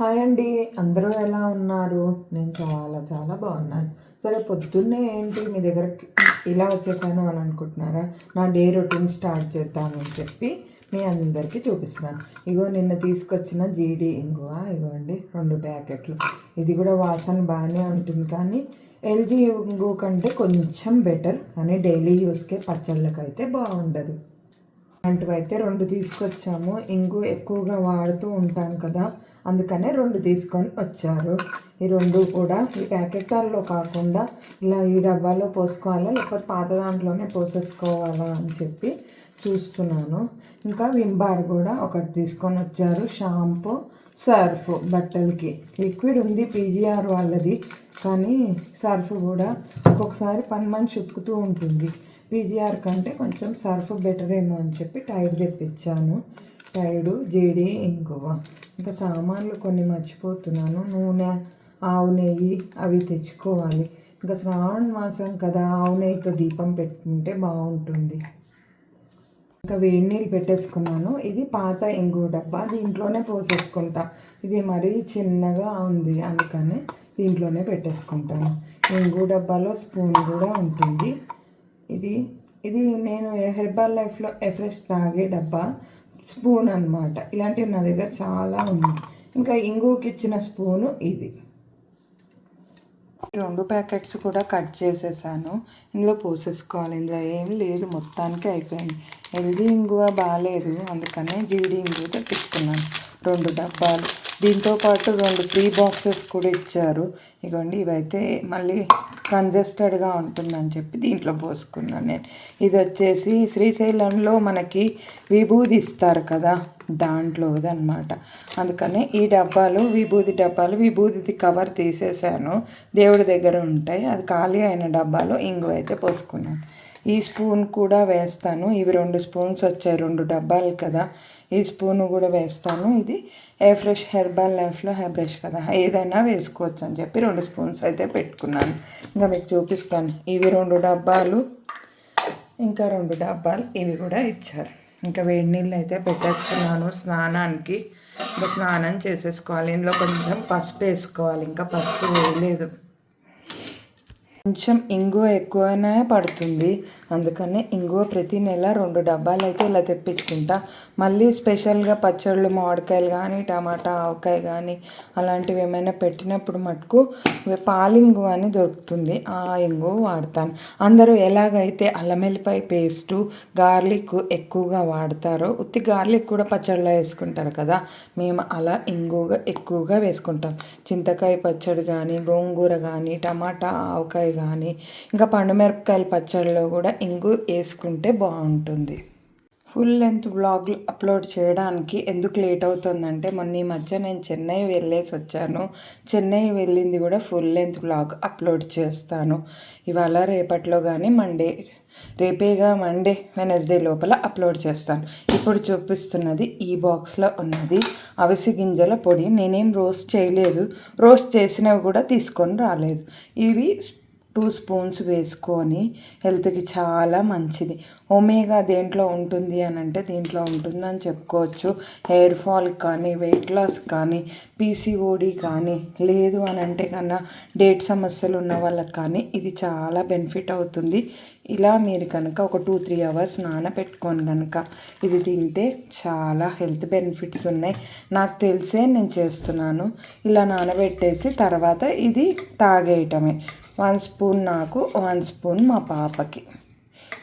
Hi అండి అందరూ ఎలా ఉన్నారు? నేను చాలా చాలా బాగున్నాను. సరే పొద్దున్నే ఏంటి? మీ దగ్గరకి ఇలా వచ్చేసాను అని అనుకుంటున్నారా? నా డే రొటీన్ స్టార్ట్ చేద్దామని చెప్పి మీ అందరికీ చూపిస్తున్నాను. ఇగో నిన్న తీసుకొచ్చిన జీడి ఇంగువ ఇగో అండి రెండు ప్యాకెట్లు. ఇది కూడా వాసన బాగానే ఉంటుంది కానీ ఎల్జీ ఇంగు కంటే కొంచెం బెటర్ కానీ డైలీ యూస్కే పచ్చళ్ళకైతే బాగుండదు. అలాంటివి అయితే రెండు తీసుకొచ్చాము. ఇంగు ఎక్కువగా వాడుతూ ఉంటాను కదా అందుకనే రెండు తీసుకొని వచ్చారు. ఈ రెండు కూడా ఈ ప్యాకెట్లలో కాకుండా ఇలా ఈ డబ్బాలో పోసుకోవాలా లేకపోతే పాత దాంట్లోనే పోసేసుకోవాలా అని చెప్పి చూస్తున్నాను. ఇంకా విమ్ బార్ కూడా ఒకటి తీసుకొని వచ్చారు. షాంపూ సర్ఫ్ బట్టలకి. లిక్విడ్ ఉంది పీజీఆర్ వాళ్ళది కానీ సర్ఫ్ కూడా ఒక్కొక్కసారి పని మనిషి ఉతుకుతూ ఉంటుంది. పీజీఆర్ కంటే కొంచెం సర్ఫ్ బెటర్ ఏమో అని చెప్పి టైడ్ తెప్పించాను. టైడు జేడి ఇంగువ. ఇంకా సామాన్లు కొన్ని మర్చిపోతున్నాను. నూనె ఆవు నెయ్యి అవి తెచ్చుకోవాలి. ఇంకా శ్రావణ మాసం కదా ఆవు నెయ్యితో దీపం పెట్టుకుంటే బాగుంటుంది. ఇంకా వేడి నీళ్ళు పెట్టేసుకున్నాను. ఇది పాత ఇంగు డబ్బా దీంట్లోనే పోసేసుకుంటా. ఇది మరీ చిన్నగా ఉంది అందుకని దీంట్లోనే పెట్టేసుకుంటాను. ఇంగు డబ్బాలో స్పూన్ కూడా ఉంటుంది. ఇది ఇది నేను హెర్బల్ లైఫ్లో ఎఫ్రెష్ తాగే డబ్బా స్పూన్ అనమాట ఇలాంటివి నా దగ్గర చాలా ఉన్నాయి. ఇంకా ఇంగుకి ఇచ్చిన స్పూను ఇది. రెండు ప్యాకెట్స్ కూడా కట్ చేసేసాను. ఇందులో పోసేసుకోవాలి. ఇందులో ఏం లేదు. మొత్తానికి అయిపోయింది. ఎల్జీ ఇంగువ బాగాలేదు అందుకనే జీడి ఇంగువ తెప్పించుకున్నాను. రెండు డబ్బాలు. దీంతో పాటు రెండు ఫ్రీ బాక్సెస్ కూడా ఇచ్చారు. ఇగోండి ఇవైతే మళ్ళీ కంజెస్టెడ్గా ఉంటుందని చెప్పి దీంట్లో పోసుకున్నాను నేను. ఇది వచ్చేసి శ్రీశైలంలో మనకి విభూది ఇస్తారు కదా దాంట్లో అనమాట అందుకనే ఈ డబ్బాలు విభూది డబ్బాలు విభూది కవర్ తీసేసాను. దేవుడి దగ్గర ఉంటాయి. అది ఖాళీ అయిన డబ్బాలు ఇంగు అయితే పోసుకున్నాను. ఈ స్పూన్ కూడా వేస్తాను. ఇవి రెండు స్పూన్స్ వచ్చాయి రెండు డబ్బాలు కదా. ఈ స్పూన్ కూడా వేస్తాను. ఇది ఏ ఫ్రెష్ హెర్బల్ లైఫ్లో హెయిర్ బ్రష్ కదా. ఏదైనా వేసుకోవచ్చు అని చెప్పి రెండు స్పూన్స్ అయితే పెట్టుకున్నాను. ఇంకా మీకు చూపిస్తాను. ఇవి రెండు డబ్బాలు. ఇంకా రెండు డబ్బాలు. ఇవి కూడా ఇచ్చారు. ఇంకా వేడి నీళ్ళు అయితే పెట్టేస్తున్నాను స్నానానికి. ఇంకా స్నానం చేసేసుకోవాలి. ఇందులో కొంచెం పసుపు వేసుకోవాలి. ఇంకా పసుపు వేయలేదు. కొంచెం ఇంగువ ఎక్కువనే పడుతుంది. అందుకనే ఇంగువ ప్రతి నెల రెండు డబ్బాలు అయితే ఇలా తెప్పించుకుంటా. మళ్ళీ స్పెషల్గా పచ్చళ్ళు మామిడికాయలు కానీ టమాటా ఆవకాయ కానీ అలాంటివి ఏమైనా పెట్టినప్పుడు మటుకు పాలింగు అని దొరుకుతుంది. ఆ ఇంగువ వాడతాను. అందరూ ఎలాగైతే అల్లమెల్లిపాయ పేస్టు గార్లిక్ ఎక్కువగా వాడతారో ఉత్తి గార్లిక్ కూడా పచ్చళ్ళలో వేసుకుంటారు కదా మేము అలా ఇంగువగా ఎక్కువగా వేసుకుంటాం. చింతకాయ పచ్చడి కానీ గోంగూర కానీ టమాటా ఆవకాయ కానీ ఇంకా పండుమిరపకాయల పచ్చడిలో కూడా ఇంగు వేసుకుంటే బాగుంటుంది. ఫుల్ లెంత్ బ్లాగ్లు అప్లోడ్ చేయడానికి ఎందుకు లేట్ అవుతుందంటే మొన్న ఈ మధ్య నేను చెన్నై వెళ్ళేసి వచ్చాను. చెన్నై వెళ్ళింది కూడా ఫుల్ లెంత్ బ్లాగ్ అప్లోడ్ చేస్తాను. ఇవాళ రేపట్లో కానీ మండే రేపేగా మండే వెనస్డే లోపల అప్లోడ్ చేస్తాను. ఇప్పుడు చూపిస్తున్నది ఈ బాక్స్లో ఉన్నది అవిసి గింజల పొడి. నేనేం రోస్ట్ చేయలేదు. రోస్ట్ చేసినవి కూడా తీసుకొని రాలేదు. ఇవి టూ స్పూన్స్ వేసుకొని హెల్త్కి చాలా మంచిది. ఒమేగా దేంట్లో ఉంటుంది అని అంటే దీంట్లో ఉంటుందని చెప్పుకోవచ్చు. హెయిర్ ఫాల్ కానీ వెయిట్ లాస్ కానీ పీసీఓడి కానీ లేదు అని అంటే కన్నా డేట్ సమస్యలు ఉన్న వాళ్ళకి కానీ ఇది చాలా బెనిఫిట్ అవుతుంది. ఇలా మీరు కనుక ఒక టూ త్రీ అవర్స్ నానబెట్టుకొని కనుక ఇది తింటే చాలా హెల్త్ బెనిఫిట్స్ ఉన్నాయి. నాకు తెలిసే నేను చేస్తున్నాను. ఇలా నానబెట్టేసి తర్వాత ఇది తాగేయటమే. వన్ స్పూన్ నాకు వన్ స్పూన్ మా పాపకి.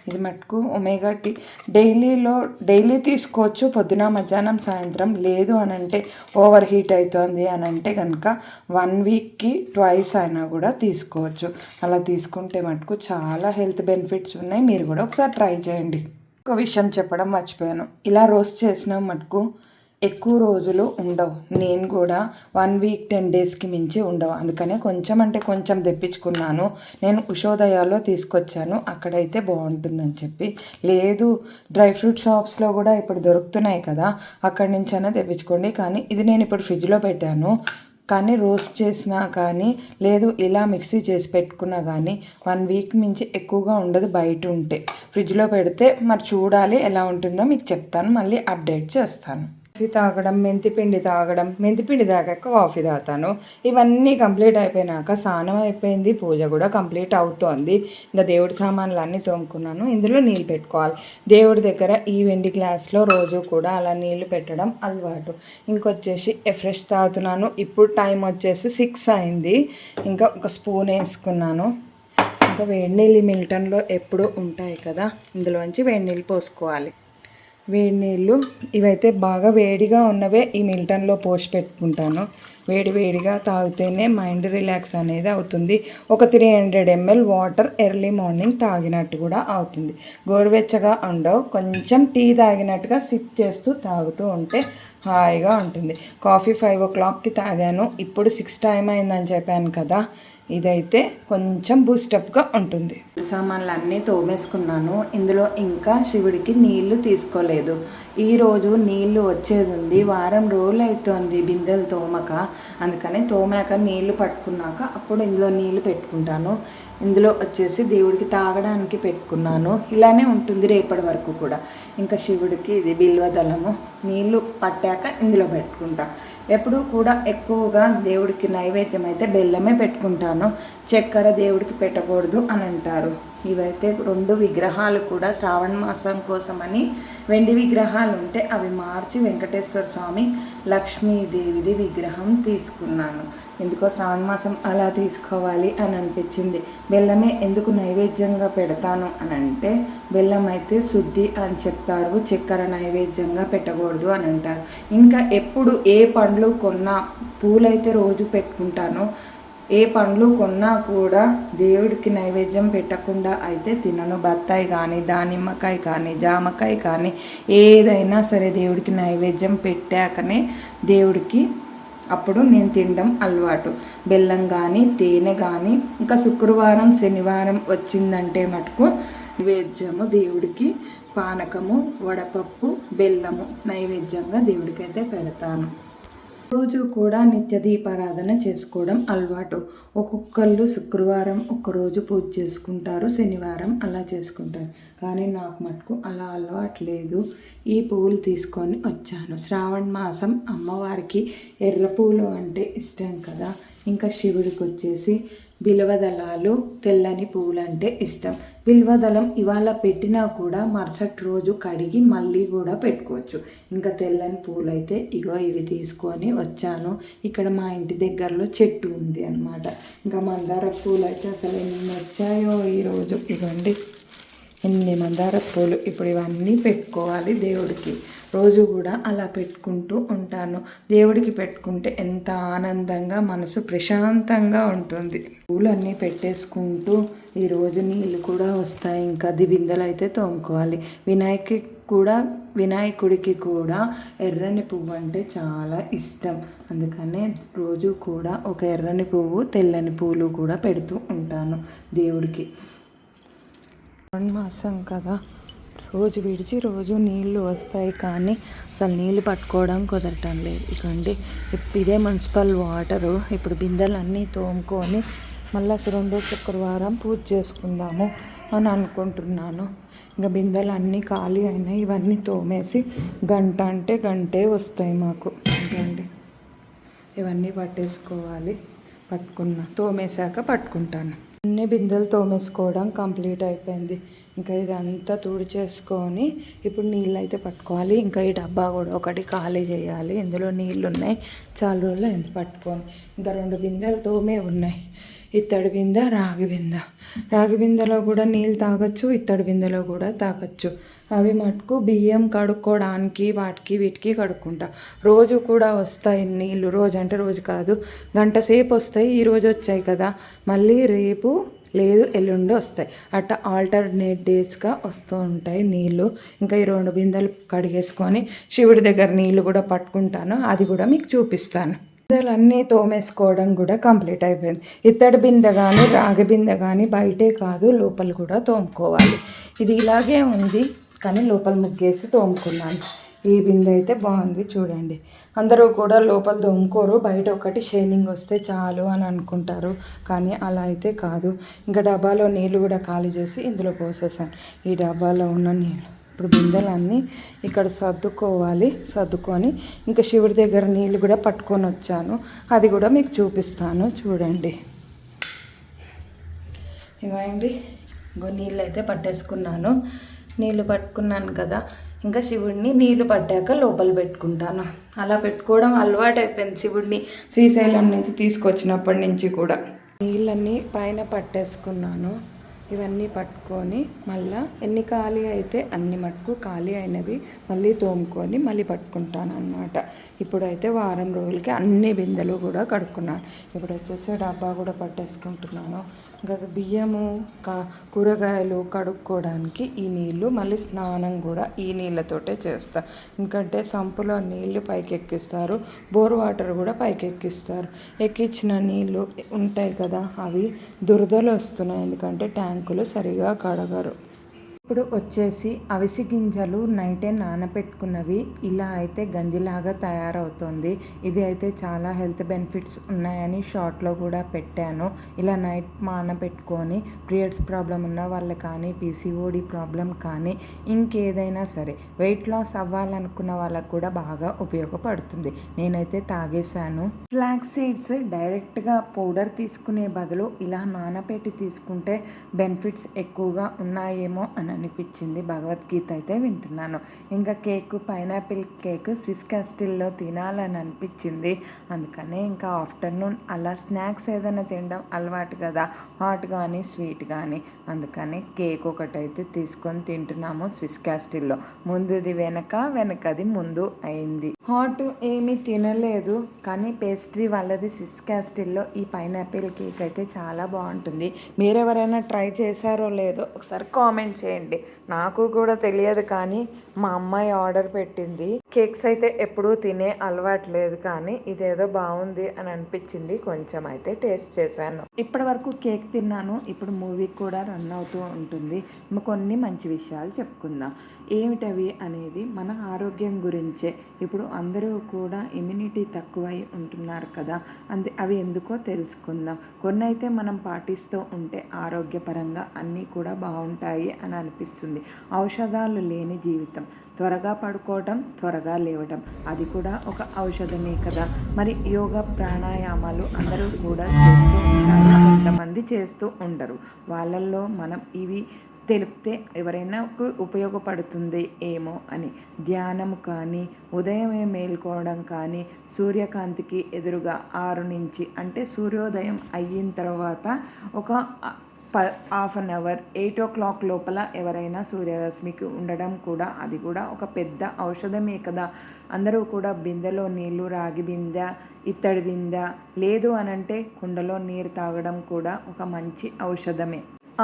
ఇది మటుకు ఒమేగా టీ. డైలీలో డైలీ తీసుకోవచ్చు పొద్దున మధ్యాహ్నం సాయంత్రం. లేదు అని అంటే ఓవర్ హీట్ అవుతుంది అని అంటే కనుక వన్ వీక్కి ట్వైస్ అయినా కూడా తీసుకోవచ్చు. అలా తీసుకుంటే మటుకు చాలా హెల్త్ బెనిఫిట్స్ ఉన్నాయి. మీరు కూడా ఒకసారి ట్రై చేయండి. ఒక విషయం చెప్పడం మర్చిపోయాను. ఇలా రోస్ట్ చేసిన మటుకు ఎక్కువ రోజులు ఉండవు. నేను కూడా వన్ వీక్ టెన్ డేస్కి మించి ఉండవు. అందుకనే కొంచెం అంటే కొంచెం తెప్పించుకున్నాను. నేను ఉషోదయాలో తీసుకొచ్చాను. అక్కడైతే బాగుంటుందని చెప్పి. లేదు డ్రై ఫ్రూట్ షాప్స్లో కూడా ఇప్పుడు దొరుకుతున్నాయి కదా అక్కడి నుంచైనా తెప్పించుకోండి. కానీ ఇది నేను ఇప్పుడు ఫ్రిడ్జ్లో పెట్టాను. కానీ రోస్ట్ చేసినా కానీ లేదు ఇలా మిక్సీ చేసి పెట్టుకున్నా కానీ వన్ వీక్ మించి ఎక్కువగా ఉండదు బయట ఉంటే. ఫ్రిడ్జ్లో పెడితే మరి చూడాలి ఎలా ఉంటుందో మీకు చెప్తాను. మళ్ళీ అప్డేట్ చేస్తాను. కాఫీ తాగడం మెంతిపిండి తాగడం మెంతిపిండి తాగాక కాఫీ తాగుతాను ఇవన్నీ కంప్లీట్ అయిపోయినాక స్నానం అయిపోయింది పూజ కూడా కంప్లీట్ అవుతోంది. ఇంకా దేవుడి సామాన్లు అన్నీ తోముకున్నాను. ఇందులో నీళ్ళు పెట్టుకోవాలి. దేవుడి దగ్గర ఈ వెండి గ్లాస్లో రోజు కూడా అలా నీళ్ళు పెట్టడం అలవాటు. ఇంకొచ్చేసి ఫ్రెష్ తాగుతున్నాను. ఇప్పుడు టైం వచ్చేసి సిక్స్ అయింది. ఇంకా ఒక స్పూన్ వేసుకున్నాను. ఇంకా వేడి నీళ్ళు మిల్టన్లో ఎప్పుడూ ఉంటాయి కదా ఇందులోంచి వేడి నీళ్ళు పోసుకోవాలి. వేడి నీళ్ళు. ఇవైతే బాగా వేడిగా ఉన్నవే ఈ మిల్టన్లో పోసి పెట్టుకుంటాను. వేడి వేడిగా తాగితేనే మైండ్ రిలాక్స్ అనేది అవుతుంది. ఒక three hundred ML water early morning తాగినట్టు కూడా అవుతుంది. గోరువెచ్చగా ఉండవు. కొంచెం టీ తాగినట్టుగా సిప్ చేస్తూ తాగుతూ ఉంటే హాయిగా ఉంటుంది. కాఫీ ఫైవ్ ఓ క్లాక్కి తాగాను. ఇప్పుడు సిక్స్ టైం అయిందని చెప్పాను కదా. ఇదైతే కొంచెం బూస్టప్గా ఉంటుంది. సామాన్లు అన్నీ తోమేసుకున్నాను. ఇందులో ఇంకా శివుడికి నీళ్ళు తీసుకోలేదు. ఈరోజు నీళ్ళు వచ్చేది ఉంది వారం రోజులు అవుతుంది బిందెలు తోమక. అందుకని తోమాక నీళ్ళు పట్టుకున్నాక అప్పుడు ఇందులో నీళ్ళు పెట్టుకుంటాను. ఇందులో వచ్చేసి దేవుడికి తాగడానికి పెట్టుకున్నాను. ఇలానే ఉంటుంది రేపటి వరకు కూడా. ఇంకా శివుడికి ఇది బిల్వదళము నీళ్ళు పట్టాక ఇందులో పెట్టుకుంటా. ఎప్పుడూ కూడా ఎక్కువగా దేవుడికి నైవేద్యం అయితే బెల్లమే పెట్టుకుంటాను. చక్కెర దేవుడికి పెట్టకూడదు అని అంటారు. ఇవైతే రెండు విగ్రహాలు కూడా శ్రావణ మాసం కోసమని వెండి విగ్రహాలు ఉంటే అవి మార్చి వెంకటేశ్వర స్వామి లక్ష్మీదేవిది విగ్రహం తీసుకున్నాను. ఎందుకో శ్రావణ మాసం అలా తీసుకోవాలి అని అనిపించింది. బెల్లమే ఎందుకు నైవేద్యంగా పెడతాను అని అంటే బెల్లం అయితే శుద్ధి అని చెప్తారు చక్కెర నైవేద్యంగా పెట్టకూడదు అని అంటారు. ఇంకా ఎప్పుడు ఏ పండ్లు కొన్నా పూలైతే రోజు పెట్టుకుంటాను ఏ పండ్లు కొన్నా కూడా దేవుడికి నైవేద్యం పెట్టకుండా అయితే తినను. బత్తాయి కానీ దానిమ్మకాయ కానీ జామకాయ కానీ ఏదైనా సరే దేవుడికి నైవేద్యం పెట్టాకనే దేవుడికి అప్పుడు నేను తినడం అలవాటు. బెల్లం కానీ తేనె కానీ ఇంకా శుక్రవారం శనివారం వచ్చిందంటే మటుకు నైవేద్యము దేవుడికి పానకము వడపప్పు బెల్లము నైవేద్యంగా దేవుడికైతే పెడతాను. రోజు కూడా నిత్య దీపారాధన చేసుకోవడం అలవాటు. ఒక్కొక్కళ్ళు శుక్రవారం ఒక్కరోజు పూజ చేసుకుంటారు శనివారం అలా చేసుకుంటారు. కానీ నాకు మటుకు అలా అలవాటు లేదు. ఈ పువ్వులు తీసుకొని వచ్చాను. శ్రావణ మాసం అమ్మవారికి ఎర్ర పువ్వులు అంటే ఇష్టం కదా. ఇంకా శివుడికి వచ్చేసి బిల్వదళాలు తెల్లని పువ్వులు అంటే ఇష్టం. బిల్వదళం ఇవాళ పెట్టినా కూడా మరుసటి రోజు కడిగి మళ్ళీ కూడా పెట్టుకోవచ్చు. ఇంకా తెల్లని పూలు అయితే ఇగో ఇవి తీసుకొని వచ్చాను. ఇక్కడ మా ఇంటి దగ్గరలో చెట్టు ఉంది అనమాట ఇంకా మందార పూలు అయితే అసలు ఎన్ని వచ్చాయో ఈరోజు ఇవ్వండి ఎన్ని మందార పూలు ఇప్పుడు ఇవన్నీ పెట్టుకోవాలి దేవుడికి. రోజు కూడా అలా పెట్టుకుంటూ ఉంటాను. దేవుడికి పెట్టుకుంటే ఎంత ఆనందంగా మనసు ప్రశాంతంగా ఉంటుంది. పూలన్నీ పెట్టేసుకుంటూ ఈరోజు నీళ్ళు కూడా వస్తాయి. ఇంకా అది బిందెలు అయితే తోముకోవాలి. వినాయకి కూడా వినాయకుడికి కూడా ఎర్రని పువ్వు అంటే చాలా ఇష్టం. అందుకనే రోజు కూడా ఒక ఎర్రని పువ్వు తెల్లని పూలు కూడా పెడుతూ ఉంటాను దేవుడికి. మాసం కదా. రోజు విడిచి రోజు నీళ్ళు వస్తాయి కానీ అసలు నీళ్ళు పట్టుకోవడం కుదరటం లేదు. ఇకండి ఇదే మున్సిపల్ వాటరు. ఇప్పుడు బిందెలన్నీ తోముకొని మళ్ళీ రెండో శుక్రవారం పూజ చేసుకుందాము అని అనుకుంటున్నాను. ఇంకా బిందెలు అన్నీ ఖాళీ అయినాయి. ఇవన్నీ తోమేసి గంట అంటే గంటే వస్తాయి మాకు. అండి ఇవన్నీ పట్టేసుకోవాలి. పట్టుకున్నా తోమేశాక పట్టుకుంటాను. అన్ని బిందెలు తోమేసుకోవడం కంప్లీట్ అయిపోయింది. ఇంకా ఇదంతా తుడి చేసుకొని ఇప్పుడు నీళ్ళు అయితే పట్టుకోవాలి. ఇంకా ఈ డబ్బా కూడా ఒకటి ఖాళీ చేయాలి. ఇందులో నీళ్ళు ఉన్నాయి చాలా రోజులు ఎంత పట్టుకొని. ఇంకా రెండు బిందెలు తోమే ఉన్నాయి. ఇత్తడి బిందె రాగి బిందె. రాగి బిందెలో కూడా నీళ్ళు తాగొచ్చు ఇత్తడి బిందెలో కూడా తాగొచ్చు. అవి మటుకు బియ్యం కడుక్కోవడానికి వాటికి వీటికి కడుక్కుంటా. రోజు కూడా వస్తాయి నీళ్ళు. రోజు అంటే రోజు కాదు. గంట సేపు వస్తాయి ఈరోజు వచ్చాయి కదా. మళ్ళీ రేపు లేదు ఎల్లుండి వస్తాయి. అట్లా ఆల్టర్నేట్ డేస్గా వస్తూ ఉంటాయి నీళ్ళు. ఇంకా ఈ రెండు బిందెలు కడిగేసుకొని శివుడి దగ్గర నీళ్ళు కూడా పట్టుకుంటాను. అది కూడా మీకు చూపిస్తాను. బిందెలన్నీ తోమేసుకోవడం కూడా కంప్లీట్ అయిపోయింది. ఇత్తడి బిందె కానీ రాగి బిందె కానీ బయటే కాదు లోపల కూడా తోముకోవాలి. ఇది ఇలాగే ఉంది కానీ లోపల ముగ్గేసి తోముకున్నాను. ఈ బిందె అయితే బాగుంది చూడండి. అందరూ కూడా లోపల తోముకోరు బయట ఒకటి షైనింగ్ వస్తే చాలు అని అనుకుంటారు కానీ అలా అయితే కాదు. ఇంకా డబ్బాలో నీళ్ళు కూడా ఖాళీ చేసి ఇందులో పోసేసాను. ఈ డబ్బాలో ఉన్న నీళ్ళు ఇప్పుడు బిందెలన్నీ ఇక్కడ సర్దుకోవాలి సర్దుకొని ఇంకా శివుడి దగ్గర నీళ్ళు కూడా పట్టుకొని వచ్చాను. అది కూడా మీకు చూపిస్తాను చూడండి. ఇవ్వండి ఇంకో నీళ్ళు అయితే పట్టేసుకున్నాను. నీళ్ళు పట్టుకున్నాను కదా ఇంకా శివుడిని నీళ్ళు పట్టాక లోపల పెట్టుకుంటాను. అలా పెట్టుకోవడం అలవాటు అయిపోయింది శివుడిని శ్రీశైలం నుంచి తీసుకొచ్చినప్పటి నుంచి కూడా. నీళ్ళన్నీ పైన పట్టేసుకున్నాను. ఇవన్నీ పట్టుకొని మళ్ళీ ఎన్ని ఖాళీ అయితే అన్ని మటుకు ఖాళీ అయినవి మళ్ళీ తోముకొని మళ్ళీ పట్టుకుంటాను అనమాట ఇప్పుడైతే వారం రోజులకి అన్ని బిందెలు కూడా కడుక్కున్నాను. ఇప్పుడు వచ్చేసి డబ్బా కూడా పట్టేసుకుంటున్నాను. బియ్యము కా కూరగాయలు కడుక్కోవడానికి ఈ నీళ్ళు మళ్ళీ స్నానం కూడా ఈ నీళ్ళతోటే చేస్తా. ఎందుకంటే సంపులో నీళ్ళు పైకి ఎక్కిస్తారు బోర్ వాటర్ కూడా పైకెక్కిస్తారు. ఎక్కించిన నీళ్ళు ఉంటాయి కదా అవి దురదలు వస్తున్నాయి. ఎందుకంటే ట్యాంకులు సరిగా కడగరు. ఇప్పుడు వచ్చేసి అవిసి గింజలు నైటే నానబెట్టుకున్నవి ఇలా అయితే గంజిలాగా తయారవుతుంది. ఇది అయితే చాలా హెల్త్ బెనిఫిట్స్ ఉన్నాయని షార్ట్లో కూడా పెట్టాను. ఇలా నైట్ నానబెట్టుకొని పీరియడ్స్ ప్రాబ్లం ఉన్న వాళ్ళు కానీ పీసీఓడి ప్రాబ్లం కానీ ఇంకేదైనా సరే వెయిట్ లాస్ అవ్వాలనుకున్న వాళ్ళకు కూడా బాగా ఉపయోగపడుతుంది. నేనైతే తాగేశాను. ఫ్లాక్ సీడ్స్ డైరెక్ట్గా పౌడర్ తీసుకునే బదులు ఇలా నానబెట్టి తీసుకుంటే బెనిఫిట్స్ ఎక్కువగా ఉన్నాయేమో అని అనిపించింది. భగవద్గీత అయితే వింటున్నాను. ఇంకా కేక్ పైనాపిల్ కేక్ స్విస్ క్యాస్టిల్లో తినాలని అనిపించింది. అందుకనే ఇంకా ఆఫ్టర్నూన్ అలా స్నాక్స్ ఏదైనా తినడం అలవాటు కదా. హాట్ కానీ స్వీట్ కానీ అందుకని కేక్ ఒకటైతే తీసుకొని తింటున్నాము స్విస్ క్యాస్టిల్లో ముందుది వెనక వెనకది ముందు అయింది. హాట్ ఏమీ తినలేదు. కానీ పేస్ట్రీ వాళ్ళది స్విస్ క్యాస్టిల్లో ఈ పైనాపిల్ కేక్ అయితే చాలా బాగుంటుంది. మీరెవరైనా ట్రై చేశారో లేదో ఒకసారి కామెంట్ చేయండి. నాకు కూడా తెలియదు కానీ మా అమ్మాయి ఆర్డర్ పెట్టింది. కేక్స్ అయితే ఎప్పుడూ తినే అలవాటు లేదు కానీ ఇదేదో బాగుంది అని అనిపించింది. కొంచెం అయితే టేస్ట్ చేశాను. ఇప్పటి వరకు కేక్ తిన్నాను. ఇప్పుడు మూవీ కూడా రన్ అవుతూ ఉంటుంది. కొన్ని మంచి విషయాలు చెప్పుకుందాం. ఏమిటవి అనేది మన ఆరోగ్యం గురించే. ఇప్పుడు అందరూ కూడా ఇమ్యూనిటీ తక్కువై ఉంటున్నారు కదా. అంది అవి ఎందుకో తెలుసుకుందాం. కొన్ని అయితే మనం పాటిస్తూ ఉంటే ఆరోగ్యపరంగా అన్నీ కూడా బాగుంటాయి అని అనిపిస్తుంది. ఔషధాలు లేని జీవితం. త్వరగా పడుకోవటం త్వరగా లేవటం. అది కూడా ఒక ఔషధమే కదా. మరి యోగా ప్రాణాయామాలు అందరూ కూడా చేస్తూ ఉంటారు. కొంతమంది చేస్తూ ఉండరు. వాళ్ళల్లో మనం ఇవి తెలిపితే ఎవరైనా ఉపయోగపడుతుంది ఏమో అని. ధ్యానం కానీ ఉదయమే మేల్కోవడం కానీ సూర్యకాంతికి ఎదురుగా ఆరు నుంచి అంటే సూర్యోదయం అయిన తర్వాత ఒక ప half an hour eight o'clock లోపల ఎవరైనా సూర్యరశ్మికి ఉండడం కూడా అది కూడా ఒక పెద్ద ఔషధమే కదా. అందరూ కూడా బిందెలో నీళ్ళు రాగి బిందె ఇత్తడి బిందె లేదు అనంటే కుండలో నీరు తాగడం కూడా ఒక మంచి ఔషధమే.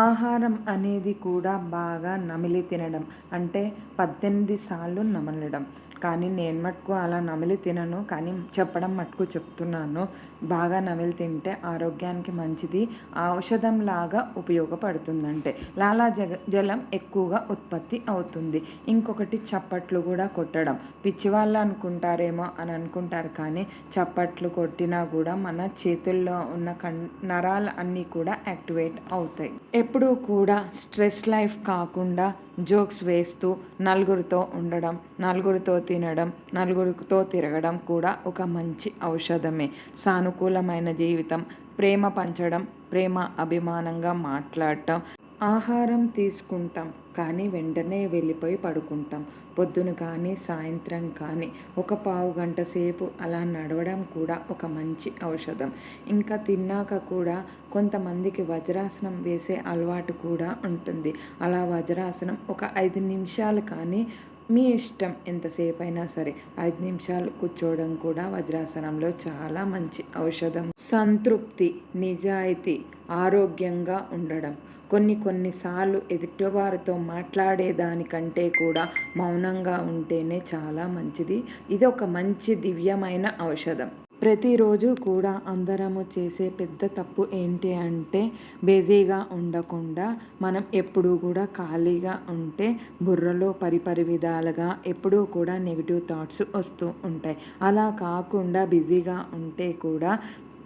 ఆహారం అనేది కూడా బాగా నమిలి తినడం అంటే పద్దెనిమిది సార్లు నమలడం. కానీ నేను మటుకు అలా నమిలి తినను కానీ చెప్పడం మటుకు చెప్తున్నాను. బాగా నమిలి తింటే ఆరోగ్యానికి మంచిది. ఔషధం లాగా ఉపయోగపడుతుందంటే లాలా జగ జలం ఎక్కువగా ఉత్పత్తి అవుతుంది. ఇంకొకటి చప్పట్లు కూడా కొట్టడం. పిచ్చివాళ్ళు అనుకుంటారేమో అని అనుకుంటారు కానీ చప్పట్లు కొట్టినా కూడా మన చేతుల్లో ఉన్న కన్ నరాలు అన్నీ కూడా యాక్టివేట్ అవుతాయి. ఎప్పుడూ కూడా స్ట్రెస్ లైఫ్ కాకుండా జోక్స్ వేస్తూ నలుగురితో ఉండడం నలుగురితో తినడం నలుగురితో తిరగడం కూడా ఒక మంచి ఔషధమే. సానుకూలమైన జీవితం ప్రేమ పంచడం ప్రేమ అభిమానంగా మాట్లాడటం. ఆహారం తీసుకుంటాం కానీ వెంటనే వెళ్ళిపోయి పడుకుంటాం. పొద్దున కానీ సాయంత్రం కానీ ఒక పావు గంట సేపు అలా నడవడం కూడా ఒక మంచి ఔషధం. ఇంకా తిన్నాక కూడా కొంతమందికి వజ్రాసనం వేసే అలవాటు కూడా ఉంటుంది. అలా వజ్రాసనం ఒక ఐదు నిమిషాలు కానీ మీ ఇష్టం ఎంతసేపు అయినా సరే. ఐదు నిమిషాలు కూర్చోవడం కూడా వజ్రాసనంలో చాలా మంచి ఔషధం. సంతృప్తి నిజాయితీ ఆరోగ్యంగా ఉండడం. కొన్ని కొన్నిసార్లు ఎదుటివారితో మాట్లాడేదానికంటే కూడా మౌనంగా ఉంటేనే చాలా మంచిది. ఇది ఒక మంచి దివ్యమైన ఔషధం. ప్రతిరోజు కూడా అందరము చేసే పెద్ద తప్పు ఏంటి అంటే బిజీగా ఉండకుండా మనం ఎప్పుడూ కూడా ఖాళీగా ఉంటే బుర్రలో పరిపరి విధాలుగా ఎప్పుడూ కూడా నెగిటివ్ థాట్స్ వస్తూ ఉంటాయి. అలా కాకుండా బిజీగా ఉంటే కూడా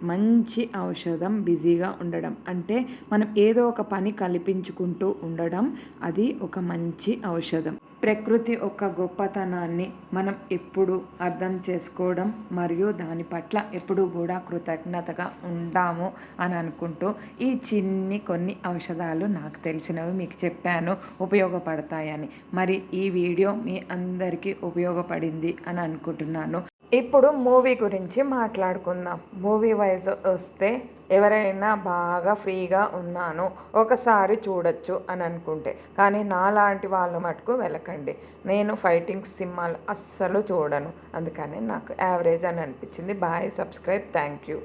మంచి ఔషధం బిజీగా ఉండడం. అంటే మనం ఏదో ఒక పని కల్పించుకుంటూ ఉండడం అది ఒక మంచి ఔషధం. ప్రకృతి యొక్క గొప్పతనాన్ని మనం ఎప్పుడు అర్థం చేసుకోవడం మరియు దాని పట్ల ఎప్పుడు కూడా కృతజ్ఞతగా ఉంటాము అని అనుకుంటూ ఈ చిన్ని కొన్ని ఔషధాలు నాకు తెలిసినవి మీకు చెప్పాను ఉపయోగపడతాయని. మరి ఈ వీడియో మీ అందరికీ ఉపయోగపడింది అని అనుకుంటున్నాను. ఇప్పుడు మూవీ గురించి మాట్లాడుకుందాం. మూవీ వైజ్ వస్తే ఎవరైనా బాగా ఫ్రీగా ఉన్నాను ఒకసారి చూడొచ్చు అని అనుకుంటే. కానీ నాలాంటి వాళ్ళు మటుకు వెళ్ళకండి. నేను ఫైటింగ్ సినిమాలు అస్సలు చూడను. అందుకని నాకు యావరేజ్ అని అనిపించింది. Bye subscribe thank you.